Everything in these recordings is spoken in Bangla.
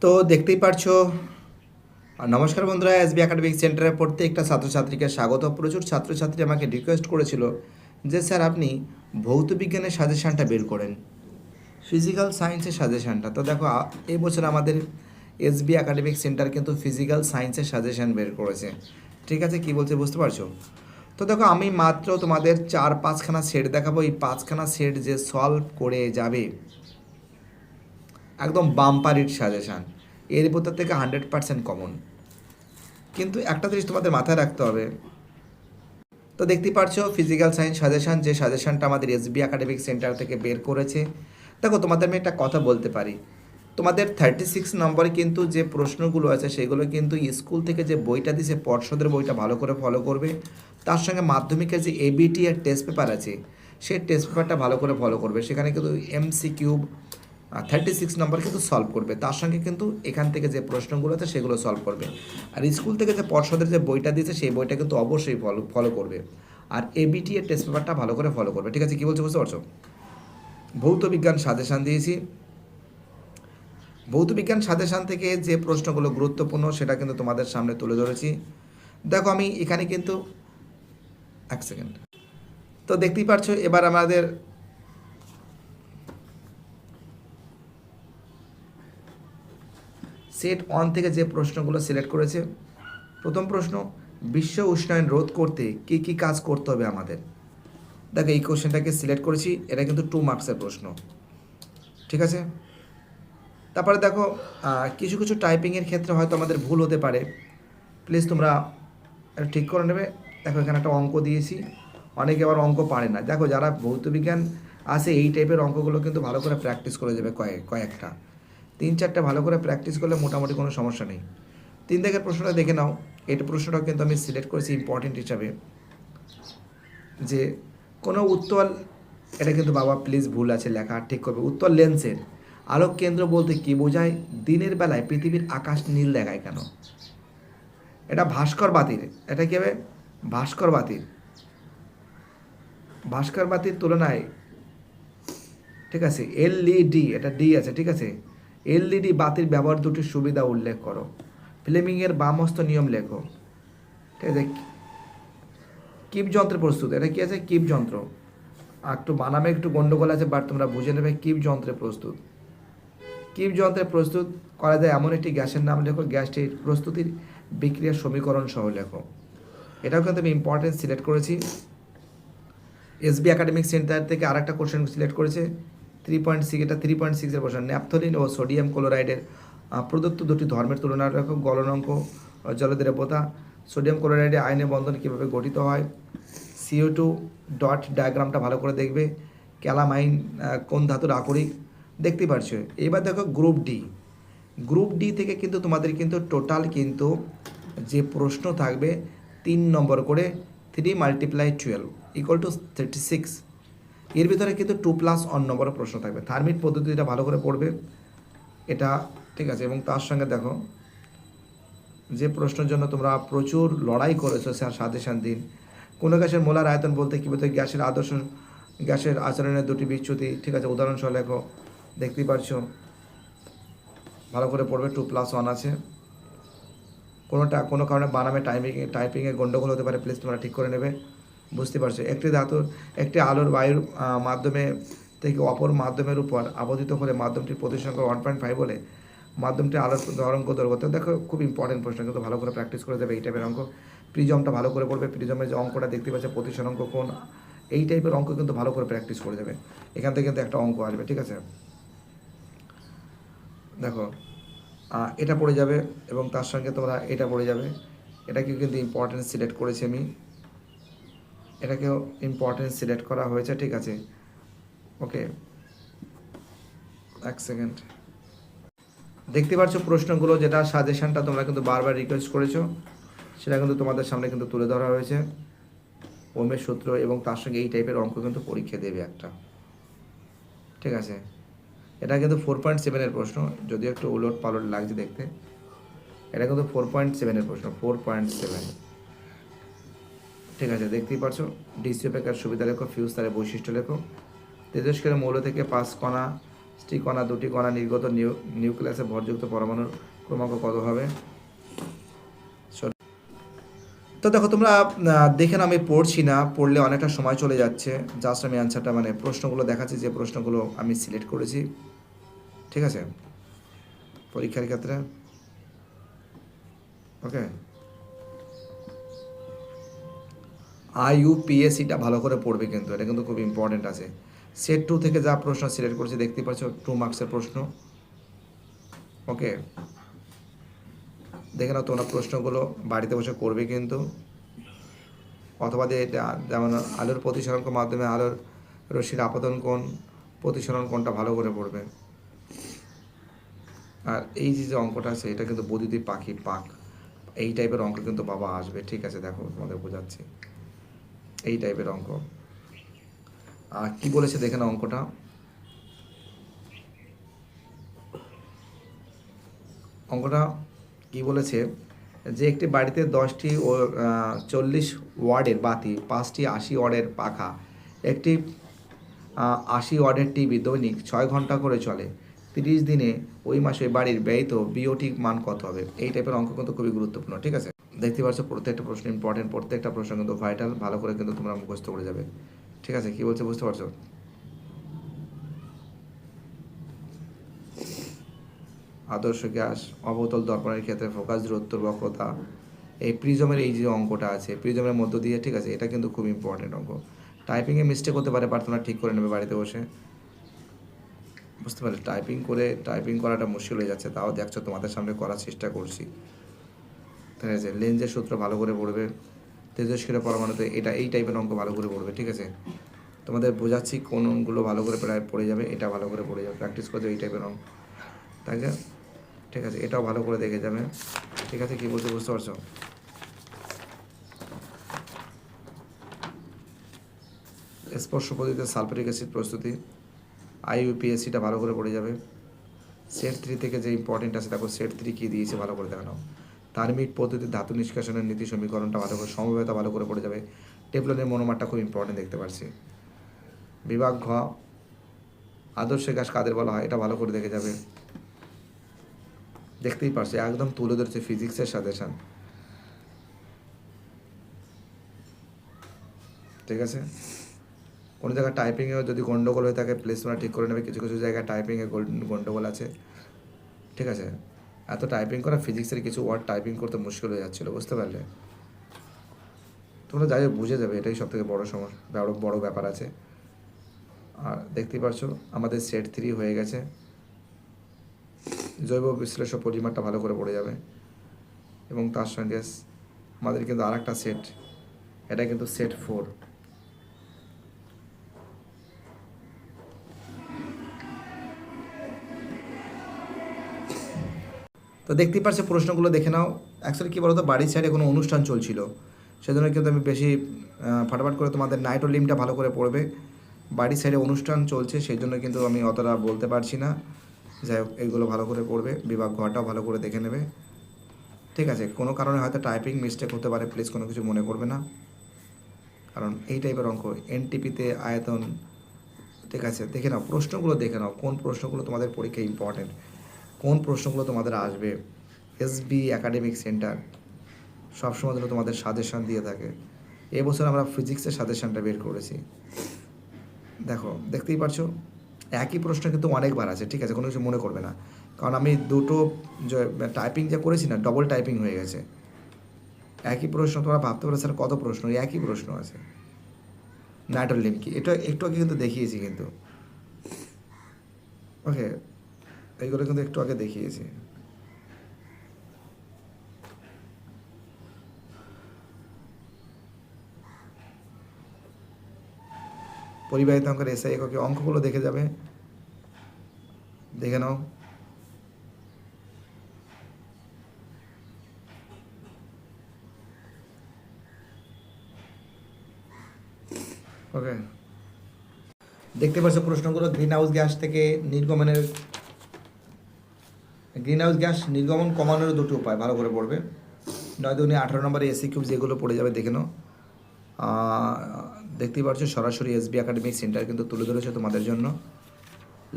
তো দেখতেই পারছ। নমস্কার বন্ধুরা এসবি একাডেমিক সেন্টারে পড়তে প্রত্যেকটা ছাত্রছাত্রীকে স্বাগত। প্রচুর ছাত্রছাত্রী আমাকে রিকোয়েস্ট করেছিল যে, স্যার, আপনি ভৌত বিজ্ঞানের সাজেশানটা বের করেন। ফিজিক্যাল সায়েন্সের সাজেশানটা তো দেখো, আ- এই বছর আমাদের এসবি একাডেমিক সেন্টার কিন্তু ফিজিক্যাল সায়েন্সের সাজেশান বের করেছে। ঠিক আছে, কি বলছে বুঝতে পারছ? তো দেখো, আমি মাত্র তোমাদের চার পাঁচখানা সেট দেখাবো। এই পাঁচখানা সেট যে সলভ করে যাবে, একদম বাম্পারিট সাজেশান এর ভিতর থেকে হান্ড্রেড পার্সেন্ট কমন কিন্তু একটা জিনিস তোমাদের মাথায় রাখতে হবে। তো দেখতেই পারছ ফিজিক্যাল সায়েন্স সাজেশান যে সাজেশানটা আমাদের এসবি একাডেমিক সেন্টার থেকে বের করেছে। দেখো, তোমাদের আমি একটা কথা বলতে পারি। তোমাদের থার্টি সিক্স নম্বরে কিন্তু যে প্রশ্নগুলো আছে, সেগুলো কিন্তু স্কুল থেকে যে বইটা দিছে পর্ষদের বইটা ভালো করে ফলো করবে। তার সঙ্গে মাধ্যমিকের যে এবিটি আর টেস্ট পেপার আছে, সেই টেস্ট পেপারটা ভালো করে ফলো করবে। সেখানে কিন্তু MC cube thirty six number কিন্তু সলভ করবে। তার সঙ্গে কিন্তু এখান থেকে যে প্রশ্নগুলো আছে সেগুলো সলভ করবে। আর স্কুল থেকে যে পর্ষদের যে বইটা দিয়েছে, সেই বইটা কিন্তু অবশ্যই ফলো ফলো করবে। আর এবিটি এর টেস্ট পেপারটা ভালো করে ফলো করবে। ঠিক আছে, কী বলছো বুঝতে পারছ? ভৌত বিজ্ঞান সাজেশান দিয়েছি। ভৌত বিজ্ঞান সাজেশান থেকে যে প্রশ্নগুলো গুরুত্বপূর্ণ, সেটা কিন্তু তোমাদের সামনে তুলে ধরেছি। দেখো, আমি এখানে কিন্তু এক সেকেন্ড তো দেখতেই পারছ, এবার আমাদের সেট ওয়ান থেকে যে প্রশ্নগুলো সিলেক্ট করেছে, প্রথম প্রশ্ন, বিশ্ব উষ্ণায়ন রোধ করতে কী কী কাজ করতে হবে আমাদের? দেখো, এই কোশ্চেনটাকে সিলেক্ট করেছি, এটা কিন্তু টু মার্কসের প্রশ্ন। ঠিক আছে? তারপরে দেখো কিছু কিছু টাইপিংয়ের ক্ষেত্রে হয়তো আমাদের ভুল হতে পারে। প্লিজ তোমরা এটা ঠিক করে নেবে। দেখো, এখানে একটা অঙ্ক দিয়েছি। অনেকে আবার অঙ্ক পারে না। দেখো, যারা ভৌতবিজ্ঞান আছে, এই টাইপের অঙ্কগুলো কিন্তু ভালো করে প্র্যাকটিস করে যাবে কয়েক কয়েকটা। তিন চারটে ভালো করে প্র্যাকটিস করলে মোটামুটি কোনো সমস্যা নেই। তিন থেকে প্রশ্নটা দেখে নাও। এটা প্রশ্নটাও কিন্তু আমি সিলেক্ট করেছি ইম্পর্টেন্ট হিসাবে। যে কোনো উত্তল, এটা কিন্তু বাবা প্লিজ ভুল আছে, লেখা ঠিক করবে। উত্তল লেন্সের আলোক কেন্দ্র বলতে কি বোঝায়? দিনের বেলায় পৃথিবীর আকাশ নীল দেখায় কেন? এটা ভাস্কর বাতির। এটা কি হবে? ভাস্কর বাতির। ভাস্কর বাতির তুলনায়, ঠিক আছে এলইডি এটা ডি আছে, ঠিক আছে? এলইডি বাতির ব্যবহার দুটি সুবিধা উল্লেখ করো। ফিল্মিংয়ের বামস্ত নিয়ম লেখো। ঠিক আছে, কিপ যন্ত্রের প্রস্তুত। এটা কি আছে? কিপ যন্ত্র। আর একটু বানামে একটু গন্ডগোল আছে বাট তোমরা বুঝে নেবে কিপ যন্ত্রে প্রস্তুত। কিপ যন্ত্রে প্রস্তুত করা যায় এমন একটি গ্যাসের নাম লেখো। গ্যাসটির প্রস্তুতির বিক্রিয়ার সমীকরণ সহ লেখো। এটাও কিন্তু আমি ইম্পর্টেন্ট সিলেক্ট করেছি। এসবি একাডেমিক সেন্টার থেকে আরেকটা কোশ্চেন সিলেক্ট করেছে। থ্রি পয়েন্ট সিক্স এটা থ্রি পয়েন্ট সিক্সের কোশ্চেন ন্যাপথলিন ও সোডিয়াম ক্লোরাইডের প্রদত্ত দুটি ধর্মের তুলনা রাখো গলনাঙ্ক জলদ্রাব্যতা সোডিয়াম ক্লোরাইডের আয়নে বন্ধন কীভাবে গঠিত হয়? সিও টু ডট ডায়াগ্রামটা ভালো করে দেখবে। ক্যালামাইন কোন ধাতুর আকরিক? দেখতে পারছ? এবার দেখো গ্রুপ ডি গ্রুপ ডি থেকে কিন্তু তোমাদের কিন্তু টোটাল কিন্তু যে প্রশ্ন থাকবে, তিন নম্বর করে three multiply twelve equal to thirty six এর ভিতরে কিন্তু টু প্লাস অন নম্বরের প্রশ্ন থাকবে। থার্মিট পদ্ধতিটা ভালো করে পড়বে। এটা ঠিক আছে, এবং তার সঙ্গে দেখো, যে প্রশ্নের জন্য তোমরা প্রচুর লড়াই করেছ স্যার সাজেশন দিন কোনো গ্যাসের মোলার আয়তন বলতে কী বলতে গ্যাসের আদর্শ, গ্যাসের আচরণের দুটি বিচ্যুতি। ঠিক আছে উদাহরণ সহ লেখো, দেখতেই পারছ। ভালো করে পড়বে টু প্লাস ওয়ান আছে। কোনোটা, কোনো কারণে বানামে টাইপিংয়ে টাইপিংয়ে গণ্ডগোল হতে পারে প্লিজ তোমরা ঠিক করে নেবে। বুঝতে পারছ? একটি ধাতুর, একটি আলোর বায়ুর মাধ্যমে থেকে অপর মাধ্যমের উপর আবদ্ধিত হলে মাধ্যমটির প্রতিসংখ্যা ওয়ান পয়েন্ট ফাইভ হলে মাধ্যমটি আলোর তরঙ্গ দৈর্ঘ্য। দেখো, খুব ইম্পর্টেন্ট প্রশ্ন, কিন্তু ভালো করে প্র্যাকটিস করে দেবে এই টাইপের অঙ্ক। প্রিজমটা ভালো করে পড়বে প্রিজমের যে অঙ্কটা দেখতে পাচ্ছে প্রতিসর অঙ্ক কোন এই টাইপের অঙ্ক কিন্তু ভালো করে প্র্যাকটিস করে দেবে। এখান থেকে কিন্তু একটা অঙ্ক আসবে, ঠিক আছে? দেখো এটা পড়ে যাবে এবং তার সঙ্গে তোমরা এটা পড়ে যাবে। এটাকে কিন্তু ইম্পর্টেন্স সিলেক্ট করেছি আমি। এটাকেও ইম্পর্টেন্স সিলেক্ট করা হয়েছে, ঠিক আছে? ওকে এক সেকেন্ড দেখতে পাচ্ছ প্রশ্নগুলো, যেটা সাজেশনটা তোমরা কিন্তু বারবার রিকোয়েস্ট করেছ, সেটা কিন্তু তোমাদের সামনে কিন্তু তুলে ধরা হয়েছে। ওমের সূত্র এবং তার সঙ্গে এই টাইপের অঙ্ক কিন্তু পরীক্ষা দেবে একটা। ঠিক আছে? এটা কিন্তু ফোর পয়েন্ট সেভেনের প্রশ্ন, যদিও একটু উলট পালট লাগছে দেখতে। এটা কিন্তু ফোর পয়েন্ট সেভেনের প্রশ্ন ফোর পয়েন্ট সেভেন ঠিক আছে, দেখতেই পারছ। ডিসি অপেক্ষার সুবিধা লেখো ফিউজ তারের বৈশিষ্ট্য লেখো। তেজস্ক্রিয় মৌল থেকে পাঁচ কণা, স্ত্রী কণা, দুটি কণা নির্গত নিউ নিউক্লিয়াসে ভরযুক্ত পরমাণুর ক্রমাঙ্ক কত হবে. তো দেখো, তোমরা দেখে না আমি পড়ছি না, পড়লে অনেকটা সময় চলে যাচ্ছে। জাস্ট আমি অ্যান্সারটা মানে প্রশ্নগুলো দেখাচ্ছি, যে প্রশ্নগুলো আমি সিলেক্ট করেছি। ঠিক আছে? পরীক্ষার ক্ষেত্রে। ওকে আইইউপিএসিটা ভালো করে পড়বে কিন্তু, এটা কিন্তু খুব ইম্পর্টেন্ট আছে। সেট টু থেকে যা প্রশ্ন সিলেক্ট করেছি, দেখতে পাচ্ছ টু মার্কসের প্রশ্ন। ওকে দেখে নাও তোমরা প্রশ্নগুলো, বাড়িতে বসে করবে কিন্তু। অথবা যেমন আলোর প্রতিসরণের মাধ্যমে আলোর রশ্মির আপতন কোণ, প্রতিসরণ কোণটা ভালো করে পড়বে। আর এই যে যে অঙ্কটা আছে, এটা কিন্তু বৈদ্যুতিক পাখি পাক। এই টাইপের অঙ্ক কিন্তু বাবা আসবে। ঠিক আছে, দেখো তোমাদের বোঝাচ্ছি। এই টাইপের অঙ্ক। আর কি বলেছে দেখে না অঙ্কটা? অঙ্কটা কি বলেছে? যে একটি বাড়িতে দশটি ও চল্লিশ ওয়ার্ডের বাতি, পাঁচটি আশি ওয়ার্ডের পাখা, একটি আশি ওয়ার্ডের টিভি দৈনিক ছয় ঘণ্টা করে চলে। তিরিশ দিনে ওই মাসে বাড়ির ব্যয়িত বিওটি মান কত হবে? এই টাইপের অঙ্ক কিন্তু খুবই গুরুত্বপূর্ণ, ঠিক আছে? দেখতে পাচ্ছ, প্রত্যেকটা প্রশ্ন ইম্পর্টেন্ট প্রত্যেকটা প্রশ্ন কিন্তু ভাইটাল ভালো করে কিন্তু তোমরা মুখস্থ করে যাবে। ঠিক আছে, কি বলছে বুঝতে পারছ? আদর্শ গ্যাস, অবতল দর্পণের ক্ষেত্রে ফোকাস দূরত্ব, বক্রতা। এই প্রিজমের এই যে অঙ্কটা আছে প্রিজমের মধ্য দিয়ে, ঠিক আছে, এটা কিন্তু খুব ইম্পর্টেন্ট অঙ্ক। টাইপিংয়ে মিস্টেক হতে পারে বাট তোমরা ঠিক করে নেবে বাড়িতে বসে। বুঝতে পারলে? টাইপিং করে টাইপিং করাটা মুশকিল হয়ে যাচ্ছে, তাও দেখছ তোমাদের সামনে করার চেষ্টা করছি। ঠিক আছে লেন্সের সূত্র ভালো করে পড়বে, তেজস্ক্রিয় পরমাণুতে এটা, এই টাইপের অঙ্ক ভালো করে পড়বে, ঠিক আছে? তোমাদের বোঝাচ্ছি কোন অঙ্কগুলো ভালো করে প্রায় পড়ে যাবে, এটা ভালো করে পড়ে যাবে প্র্যাকটিস করতে এই টাইপের অঙ্ক। না? ঠিক আছে, এটাও ভালো করে দেখে যাবে। ঠিক আছে, কি বলতে বুঝতে পারছ? স্পর্শ পদ্ধতিতে সালফারিক অ্যাসিড প্রস্তুতি আইইউপিএসসিটা ভালো করে পড়ে যাবে। সেট থ্রি থেকে যে ইম্পর্টেন্ট আছে দেখো সেট থ্রি কী দিয়েছে, ভালো করে দেখানো। থার্মিক পদ্ধতি ধাতু নিষ্কাশনের নীতি সমীকরণটা ভালো করে সমবেতা ভালো করে পড়ে যাবে। টেপলনের মনোমারটা খুব ইম্পর্টেন্ট দেখতে পাচ্ছি বিভাগ ঘ, আদর্শ গ্যাস কাদের বলা হয়? এটা ভালো করে দেখে যাবে। দেখতেই পারছি, একদম তুলে ধরছে ফিজিক্সের সাজেশন ঠিক আছে? কোনো জায়গায় টাইপিংয়েও যদি গন্ডগোল হয়ে থাকে তোমরা ঠিক করে নেবে। কিছু কিছু জায়গায় টাইপিংয়ে গন্ডগোল আছে। ঠিক আছে? এত টাইপিং করা ফিজিক্সের কিছু ওয়ার্ড টাইপিং করতে মুশকিল হয়ে যাচ্ছিল, বুঝতে পারলে? তোমরা যাই বুঝে যাবে, এটাই সব থেকে বড়ো সমস্যা, বড় বড় ব্যাপার আছে। আর দেখতেই পারছ, আমাদের সেট থ্রি হয়ে গেছে। জৈব বিশ্লেষণ পরিমাণটা ভালো করে পড়ে যাবে। এবং তার সঙ্গে আমাদের কিন্তু আর একটা সেট এটা কিন্তু সেট ফোর তো দেখতেই পারছ, প্রশ্নগুলো দেখে নাও। অ্যাকচুয়ালি কী বলতো, বাড়ির সাইডে কোনো অনুষ্ঠান চলছিল। সেজন্য কিন্তু আমি বেশি ফাটাফাট করে তোমাদের নাইট্রোলিমটা ভালো করে পড়বে। বাড়ির সাইডে অনুষ্ঠান চলছে সেই জন্য কিন্তু আমি অতটা বলতে পারছি না। যাই হোক এইগুলো ভালো করে পড়বে, বিভাগ ঘরটাও ভালো করে দেখে নেবে। ঠিক আছে, কোনো কারণে হয়তো টাইপিং মিস্টেক হতে পারে প্লিজ কোনো কিছু মনে করবে না। কারণ এই টাইপের অঙ্ক এনটিপিতে আয়তন, ঠিক আছে, দেখে নাও, প্রশ্নগুলো দেখে নাও, কোন প্রশ্নগুলো তোমাদের পরীক্ষায় ইম্পর্টেন্ট কোন প্রশ্নগুলো তোমাদের আসবে? এসবি একাডেমিক সেন্টার সবসময় জন্য তোমাদের সাজেশন দিয়ে থাকে। এবছর আমরা ফিজিক্সের সাজেশনটা বের করেছি। দেখো, দেখতেই পারছ? একই প্রশ্ন কিন্তু অনেকবার আছে, ঠিক আছে? কোনো কিছু মনে করবে না। কারণ আমি দুটো টাইপিং যা করেছি না ডবল টাইপিং হয়ে গেছে। একই প্রশ্ন, তোমরা ভাবতে পারো স্যার কত প্রশ্ন? একই প্রশ্ন আছে। নাইট্রোলিম কি? এটা একটু আগে কিন্তু দেখিয়েছি কিন্তু। ওকে এইগুলো কিন্তু একটু আগে দেখিয়েছি। পরিবাহিত অঙ্কের এসআই এককে অঙ্কগুলো দেখে যাবে। দেখে নাও। ওকে। দেখতে পাচ্ছ প্রশ্নগুলো গ্রিন হাউস গ্যাস থেকে নির্গমনের গ্রিন হাউস গ্যাস নির্গমন কমানোর দুটো উপায়, ভালো করে পড়বে। নয়তো উনি আঠারো নম্বরে এসি কিউব যেগুলো পড়ে যাবে, দেখে নাও। দেখতেই পাচ্ছ, সরাসরি এসবি একাডেমিক সেন্টার কিন্তু তুলে ধরেছে তোমাদের জন্য।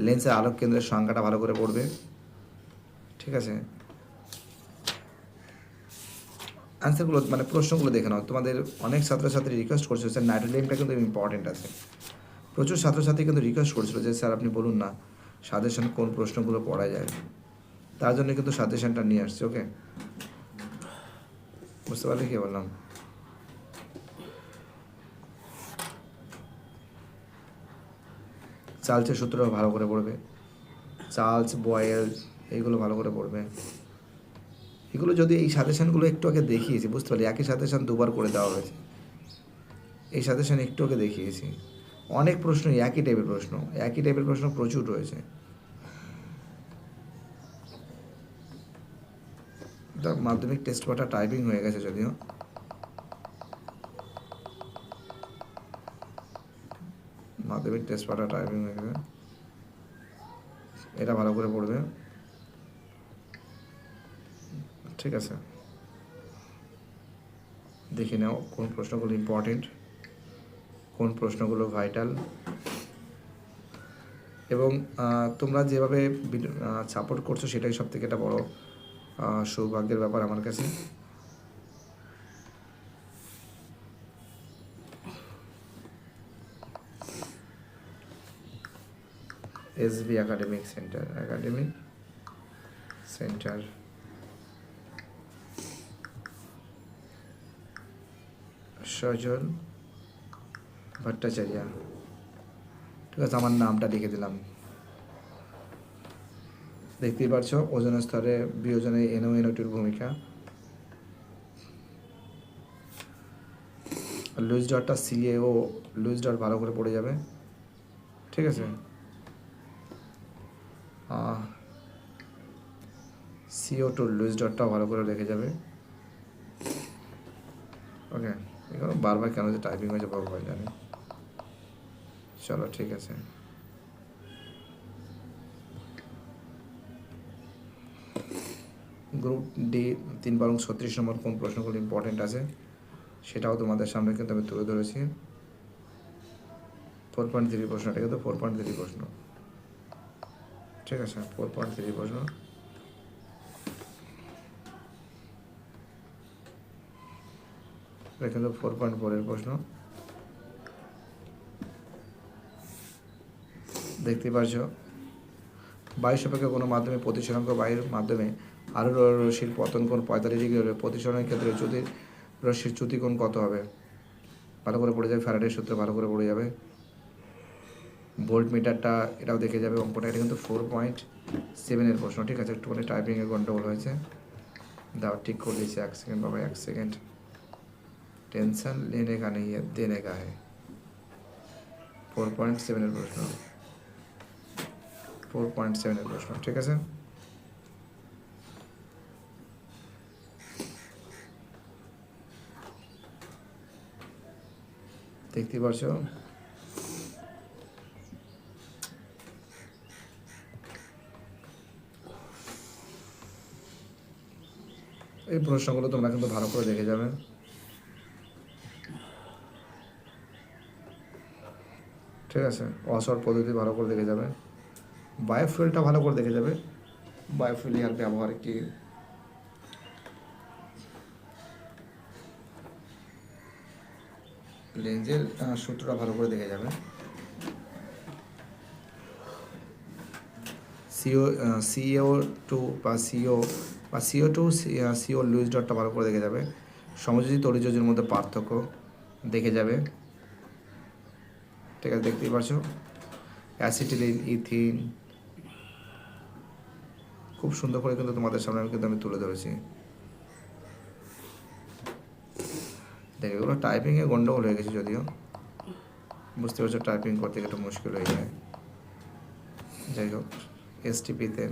লেন্সের আলোক কেন্দ্রের সংখ্যাটা ভালো করে পড়বে। ঠিক আছে? অ্যান্সারগুলো মানে প্রশ্নগুলো দেখে নাও। তোমাদের অনেক ছাত্রছাত্রী রিকোয়েস্ট করছিল স্যার নাইট্রোলিয়ামটা কিন্তু ইম্পর্টেন্ট আছে। প্রচুর ছাত্রছাত্রী কিন্তু রিকোয়েস্ট করছিল যে, স্যার, আপনি বলুন না, সাজেশন কোন প্রশ্নগুলো পড়া যায়। তার জন্য কিন্তু সাজেশনটা নিয়ে আসছি ওকে বুঝতে পারলে কি বললাম? চার্লসের সূত্র ভালো করে পড়বে। চার্লস, বয়েল, এইগুলো ভালো করে পড়বে। এগুলো যদি এই সাজেশনগুলো একটু আগে দেখিয়েছি, বুঝতে পারলি? একই সাজেশন দুবার করে দেওয়া হয়েছে। এই সাজেশন একটু আগে দেখিয়েছি। অনেক প্রশ্ন একই টাইপের প্রশ্ন, একই টাইপের প্রশ্ন প্রচুর রয়েছে। মাধ্যমিক টেস্ট পাটা টাইপিং হয়ে গেছে যদিও। মাধ্যমিক টেস্ট পাটা টাইপিং হয়ে গেছে। এটা ভালো করে পড়বে। ঠিক আছে। দেখে নাও কোন প্রশ্নগুলো ইম্পর্টেন্ট কোন প্রশ্নগুলো ভাইটাল এবং তোমরা যেভাবে সাপোর্ট করছ সেটাই সব থেকে একটা বড় সৌভাগ্যের ব্যাপার আমার কাছে। SB academic centre academic centre Sajal Bhattacharya. ঠিক আছে, আমার নামটা লিখে দিলাম। দেখতেই পারছ ওজন স্তরে বিয়োজনে এনও এনওটির ভূমিকা। লুইস ডটটা সিএও লুইস ডট ভালো করে পড়ে যাবে। ঠিক আছে? সিও টু লুইস ডটটাও ভালো করে রেখে যাবে। ওকে এগুলো বারবার কেন যে টাইপিং হয়েছে, ভগবান জানে। চলো, ঠিক আছে। গ্রুপ ডি তিন বারং ছত্রিশ নম্বর কোন প্রশ্নগুলো ইম্পর্টেন্ট আছে, সেটাও তোমাদের সামনে কিন্তু আমি তুলে ধরেছি। ফোর পয়েন্ট থ্রি প্রশ্নটা কিন্তু ফোর পয়েন্ট থ্রি প্রশ্ন। ঠিক আছে ফোর পয়েন্ট থ্রি প্রশ্ন। এটা কিন্তু ফোর পয়েন্ট ফোরের প্রশ্ন। দেখতে পাচ্ছ বায়ু সাপেক্ষে কোনো মাধ্যমে প্রতিসরাঙ্ক বায়ুর মাধ্যমে আরও রশির পতন কোণ পঁয়তাল্লিশ ডিগ্রি হলে প্রতিসরণের ক্ষেত্রে চ্যুতির রশির চ্যুতি কোন কত হবে? ভালো করে পড়ে যাবে ফ্যারাডের সূত্রে, ভালো করে পড়ে যাবে। ভোল্ট মিটারটা এটাও দেখে যাবে, অঙ্কটা এটা কিন্তু ফোর পয়েন্ট সেভেনের প্রশ্ন, ঠিক আছে? একটুখানি টাইপিংয়ের গন্ডগোল হয়েছে। দাও, ঠিক করে দিয়েছি, এক সেকেন্ড বাবা, এক সেকেন্ড টেনশন লেনে का नहीं है देने का है পয়েন্ট সেভেনের প্রশ্ন। ফোর পয়েন্ট সেভেনের প্রশ্ন, ঠিক আছে? দেখতে পাচ্ছ এই প্রশ্নগুলো তোমরা কিন্তু ভালো করে দেখে যাবে। ঠিক আছে? অসর পদ্ধতি ভালো করে দেখে যাবে। বায়োফুয়েলটা ভালো করে দেখে যাবে। বায়োফুয়েল ইয়ার ব্যবহার কি লেন্সের সূত্রটা ভালো করে দেখে যাবে। C O C O two বা সিও বা C O two C O Lewis ডটটা ভালো করে দেখে যাবে। সমযোজী তরিযোজের মধ্যে পার্থক্য দেখে যাবে। ঠিক আছে, দেখতেই পারছ? অ্যাসিটিলিন ইথিন খুব সুন্দর করে কিন্তু তোমাদের সামনে আমি কিন্তু আমি তুলে ধরেছি। দেখ এগুলো টাইপিংয়ে গন্ডগোল হয়ে গেছে যদিও। বুঝতে পারছ টাইপিং করতে একটু মুশকিল হয়ে যায়। যাই হোক এসটিপিতে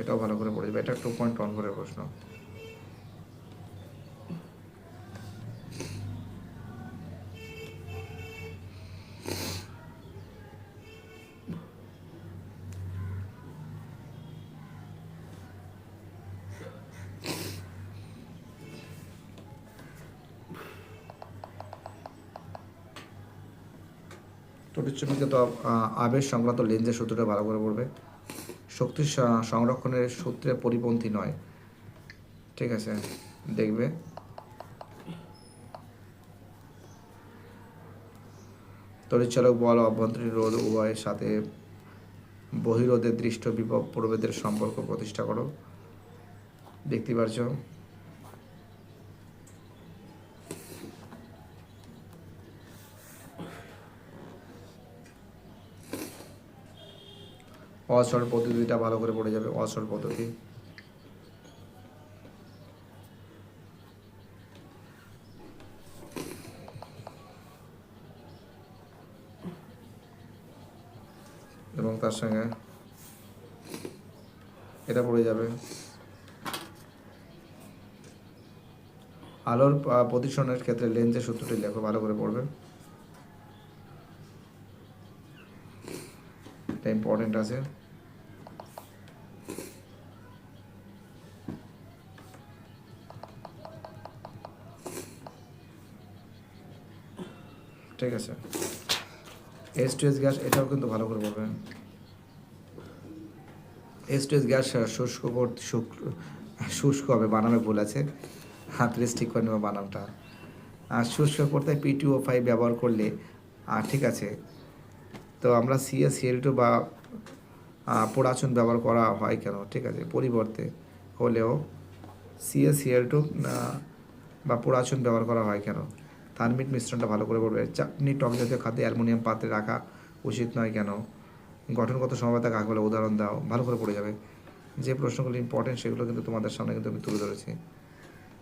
এটাও ভালো করে পড়ে যাবে। এটা টু পয়েন্ট ওয়ান করে প্রশ্ন। টু আবেশ সংক্রান্ত লেন্সের সূত্রটা ভালো করে পড়বে। শক্তি সংরক্ষণের সূত্রে পরিপন্থী নয়। ঠিক আছে, দেখবে। তরিচালক বল, অভ্যন্তরীণ রোধ উভয়ের সাথে বহিরোধের দৃষ্ট বিভব প্রভেদের সম্পর্ক প্রতিষ্ঠা করো। দেখতে পারছ? অসর পদ্ধতিটা ভালো করে পড়ে যাবে অসর পদ্ধতি। এবং তার সঙ্গে এটা পড়ে যাবে। আলোর প্রতিসরণের ক্ষেত্রে লেন্সের সূত্রটি লেখো, ভালো করে পড়বে। এটা ইম্পর্টেন্ট আছে। ঠিক আছে। এস টু এস গ্যাস এটাও কিন্তু ভালো করে বলবেন। এস টু এস গ্যাস শুষ্ক শুষ্ক হবে বানামে ভুল আছে। হাত রেস ঠিক করে নেবে বানামটা আর শুষ্ক করতে পিটিও ফাইভ ব্যবহার করলে ঠিক আছে। তো আমরা সিএস সিএল টু বা পোড়াচুন ব্যবহার করা হয় কেন? ঠিক আছে, পরিবর্তে হলেও সিএস সিএল টু বা পোড়াচুন ব্যবহার করা হয় কেন? থার্মিট মিশ্রণটা ভালো করে পড়বে চাটনি টক জাতীয় খাদ্য অ্যালুমিনিয়াম পাত্রে রাখা উচিত নয় কেন? গঠনগত সমবায়তা কাকে উদাহরণ দাও, ভালো করে পড়ে যাবে। যে প্রশ্নগুলো ইম্পর্টেন্ট সেগুলো কিন্তু তোমাদের সামনে কিন্তু আমি তুলে ধরেছি।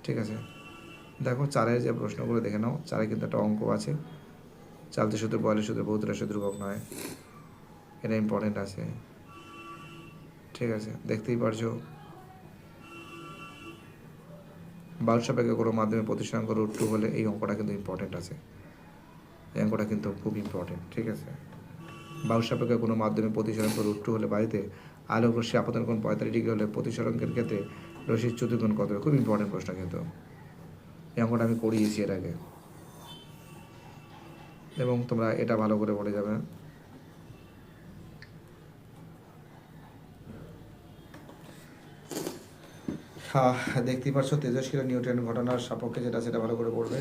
ঠিক আছে? দেখো চারের যে প্রশ্নগুলো দেখে নাও। চারে কিন্তু একটা অঙ্ক আছে। চালতে সূত্র বয়লের সূত্র বহুতরা ধ্রুবক নয়। এটা ইম্পর্টেন্ট আছে। ঠিক আছে? দেখতেই পারছ? বাল সাপেক্ষে কোনো মাধ্যমে প্রতিষ্ঠাঙ্ক রুট টু হলে এই অঙ্কটা কিন্তু ইম্পর্টেন্ট আছে। এই অঙ্কটা কিন্তু খুব ইম্পর্টেন্ট ঠিক আছে? বায়ু সাপেক্ষে কোনো মাধ্যমে প্রতিসরাঙ্ক রুট টু হলে বাড়িতে আলোক রশ্মি আপতন কোণ পঁয়তাল্লিশ ডিগ্রি হলে প্রতিসরাঙ্কের ক্ষেত্রে রশ্মির চতুর্গুণ কত? খুব ইম্পর্টেন্ট প্রশ্ন কিন্তু। এই অঙ্কটা আমি করিয়েছি এর আগে। এবং তোমরা এটা ভালো করে পড়ে যাবে। দেখতেই পাচ্ছ তেজস্ক্রিয় নিউট্রিয়েন্ট ঘটনার সাপক্ষে যেটা, সেটা ভালো করে পড়বে।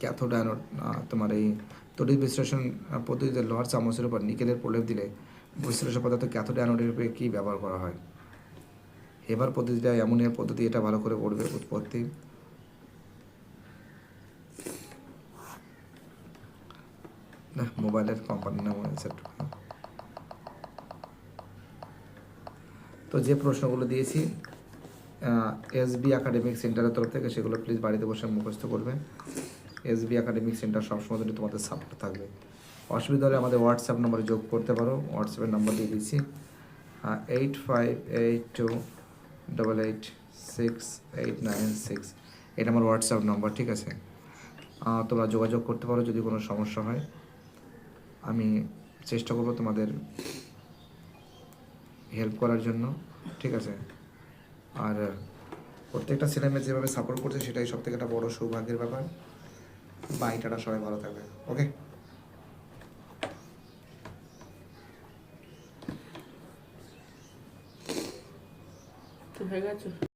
ক্যাথোড তোমার এই তড়িৎ বিশ্লেষণ পদ্ধতিতে লোহার চামচের উপর নিকেলের প্রলেপ দিলে বিশ্লেষণ পদার্থ ক্যাথোড অ্যানোডের উপরে কী ব্যবহার করা হয়? এবার পদ্ধতিটা অ্যামোনিয়ার পদ্ধতি, এটা ভালো করে পড়বে উৎপত্তি। মোবাইলের কোম্পানির নাম সেট তো যে প্রশ্নগুলো দিয়েছি এসবি একাডেমিক সেন্টারের তরফ থেকে সেগুলো প্লিজ বাড়িতে বসে মুখস্থ করবে এসবি একাডেমিক সেন্টার সবসময় জন্য তোমাদের সাপোর্ট থাকবে। অসুবিধা হলে আমাদের হোয়াটসঅ্যাপ নম্বরে যোগ করতে পারো হোয়াটসঅ্যাপের নাম্বার দিয়ে দিচ্ছি। Eight five eight two double eight six eight nine six এটা আমার হোয়াটসঅ্যাপ নাম্বার ঠিক আছে? তোমরা যোগাযোগ করতে পারো যদি কোনো সমস্যা হয়। আমি চেষ্টা করব তোমাদের হেল্প করার জন্য, ঠিক আছে? আর প্রত্যেকটা ছেলেমেয়ে যেভাবে সাপোর্ট করছে, সেটাই সব থেকে একটা বড় সৌভাগ্যের ব্যাপার। বাড়িটা সবাই ভালো থাকবে ওকে তো হয়ে গেছে?